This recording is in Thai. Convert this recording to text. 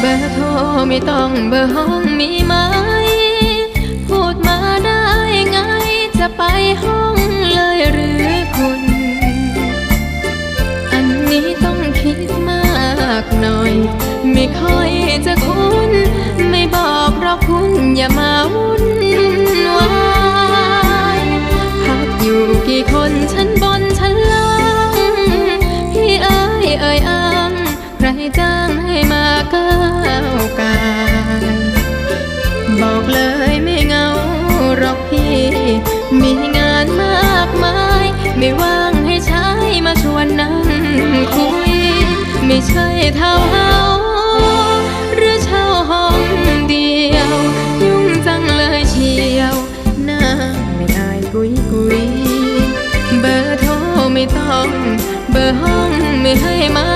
เบอร์โทรไม่ต้องเบอร์ห้องมีไหม พูดมาได้ไงจะไปห้องเลยหรือคุณ อันนี้ต้องคิดมากหน่อย ไม่ค่อยจะคุ้น ไม่บอกเราคุณอย่ามาวุ่นวายพักอยู่กี่คนชั้นบนชั้นล่าง พี่เอ้ยเอ้ยอ้างใครจ้างให้มา มีงานมากมาย ไม่ว่างให้ใช้มาชวนนั่งคุย ไม่ใช่เท่าเฮาหรือเช่าห้องเดียว ยุ่งจังเลยเชียวหน้าไม่อายกุยกุย เบอร์โทรไม่ต้อง เบอร์ห้องไม่ให้มา